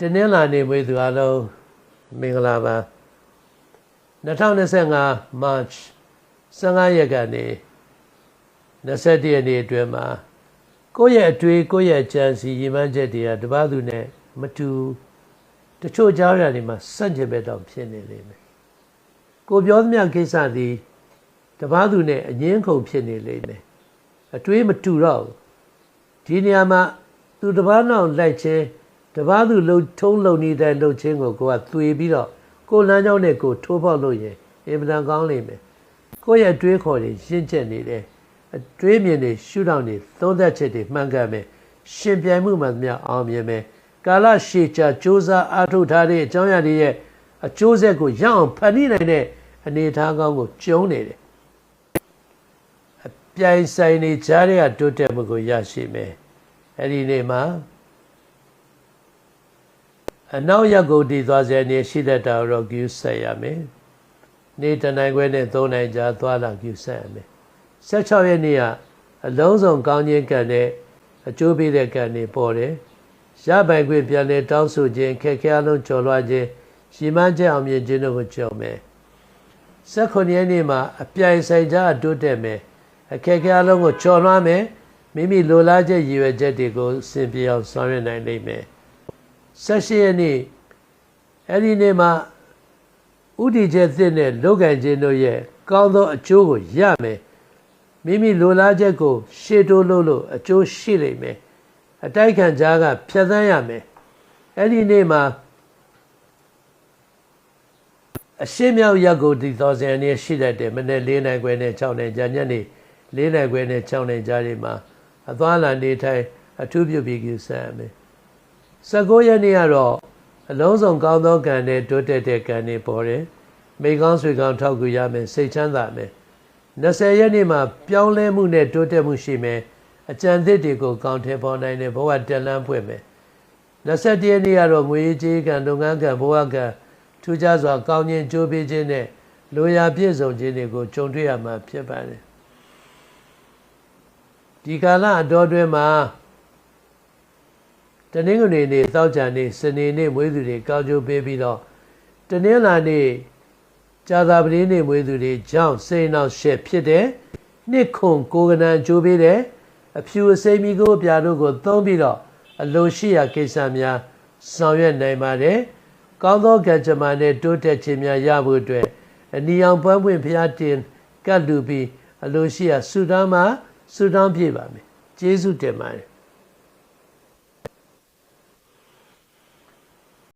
တနင်္လာနေ့မွေးသူအလုံးမင်္ဂလာပါ2025 March 15ရက်ကနေ21ရက်နေ့အတွင်းမှာကိုယ့်ရဲ့အတွေ့ကိုယ့်ရဲ့ကြံစီရည်မှန်းချက်တွေကတပတ်သူနဲ့မတူတချို့ကြားရတွေမှာစန့်ကျင်ဘက်တော့ဖြစ်နေလိမ့်မယ်ကိုပြောသမျှကိစ္စသည်တပတ်သူနဲ့အငင်းခုန်ဖြစ်နေလိမ့်မယ်အတွေးမတူတော့ဒီနေရာမှာသူတပတ်နောက်လိုက်ခြင်း တပားသူလှုပ်ထုံးလုံနေတဲ့လှုပ်ချင်းကိုကိုကသွေပြီးတော့ကိုလမ်းကြောင်းနဲ့ကိုထိုးပေါက်လို့ရင်အင်မတန်ကောင်းလိမ့်မယ်ကိုရဲ့အတွေးခေါ်တွေရှင်းချက်နေတယ်အတွေးမြင်တွေရှုထောင့်တွေသုံးသက်ချက်တွေမှန်ကန်မယ်ရှင်ပြိုင်မှုမှများအောင်မြင်မယ်ကာလရှည်ကြာစ조사အားထုတ်ထားတဲ့အကြောင်းအရာတွေရဲ့အကျိုးဆက်ကိုရအောင်ဖန်တီးနိုင်တဲ့အနေအထားကောင်းကိုကျုံနေတယ်အပြိုင်ဆိုင်နေကြတဲ့တိုးတက်မှုကိုရရှိမယ်အဲ့ဒီနေ့မှာ အနောက်ရက်ကိုတည်သွားစေနေရှိတဲ့တာရောကျူးဆက်ရမယ်။နေ့တနိုင်ခွဲနဲ့၃နိုင်ကြာသွားလာကျူးဆက်ရမယ်။16ရက်နေ့ကအလုံးစုံကောင်းခြင်းကံနဲ့အကျိုးပေးတဲ့ကံတွေပေါ်တယ်။ရပိုင်ခွင့်ပြန်လဲတောင်းဆိုခြင်းခက်ခဲအလုံးကျော်လွှားခြင်းရှိမှန်းချက်အောင်မြင်ခြင်းတို့ကိုကြောက်မယ်။18ရက်နေ့မှာအပြိုင်ဆိုင်ကြအတိုးတက်မယ်။အခက်ခဲအလုံးကိုကျော်လွှားမယ်။မိမိလိုလားချက်ရည်ရွယ်ချက်တွေကိုစင်ပြေအောင်ဆောင်ရွက်နိုင်လိမ့်မယ်။ 16ရက်နေ့အဲ့ဒီနေ့မှာဥတီချက်သစ်နဲ့လောကံခြင်းတို့ရဲ့ကောင်းသောအကျိုးကိုရမယ်မိမိလိုလားချက်ကို ရှေ့တိုးလို့လို့အကျိုးရှိလိမ့်မယ်အတိုက်ခံကြားကဖြတ်သန်းရမယ်အဲ့ဒီနေ့မှာအရှင်းမြောက်ရက်ကိုဒီသောဇန်နေရှိတတ်တယ်မနေ့၄နိုင်ခွဲနဲ့6နိုင်ကြာညနေ၄နိုင်ခွဲနဲ့6နိုင်ကြာတွေမှာအသွားလာနေထိုင်အထူးပြုပြီးကြဆံမယ် 19ရက်နေ့ကတော့အလုံးစုံကောင်းသောကံနဲ့တိုးတက်တဲ့ကံတွေပေါ်တယ်မိကောင်းဆွေကောင်းထောက်ကူရမယ်စိတ်ချမ်းသာမယ်20ရက်နေ့မှာပြောင်းလဲမှုနဲ့တိုးတက်မှုရှိမယ်အကြံသစ်တွေကိုကောင်းထည့်ပေါ်နိုင်တဲ့ဘဝတက်လန်းဖွင့်မယ်21ရက်နေ့ကတော့ငွေကြေးကံလုပ်ငန်းကံဘဝကံထူးခြားစွာကောင်းခြင်းကြိုးပေးခြင်းနဲ့လိုရာပြည့်စုံခြင်းတွေကိုကြုံတွေ့ရမှာဖြစ်ပါတယ်ဒီကာလအတော်တွင်မှာ တနင်္ဂနွေနေ့သောကြာနေ့စနေနေ့မွေးသူတွေကောင်းကျိုးပေးပြီးတော့တနင်္လာနေ့ကြာသာပတိနေ့မွေးသူတွေကြောင့်စိတ်နှောက်ရှက်ဖြစ်တယ်နှစ်ခွန်ကိုကနန်ကျိုးပေးတယ်အဖြူအစိမ်းမီကိုပြာတို့ကိုသုံးပြီးတော့အလိုရှိရာကိစ္စများဆောင်ရွက်နိုင်ပါတယ်ကောင်းသောကံကြမ္မာနဲ့တိုးတက်ခြင်းများရဖို့အတွက်အနီအောင်ပွမ်းပွင့်ဖျားတင်ကတ်လူပြီးအလိုရှိရာဆုတောင်းမှာဆုတောင်းပြပါမယ်ကျေးဇူးတင်ပါတယ်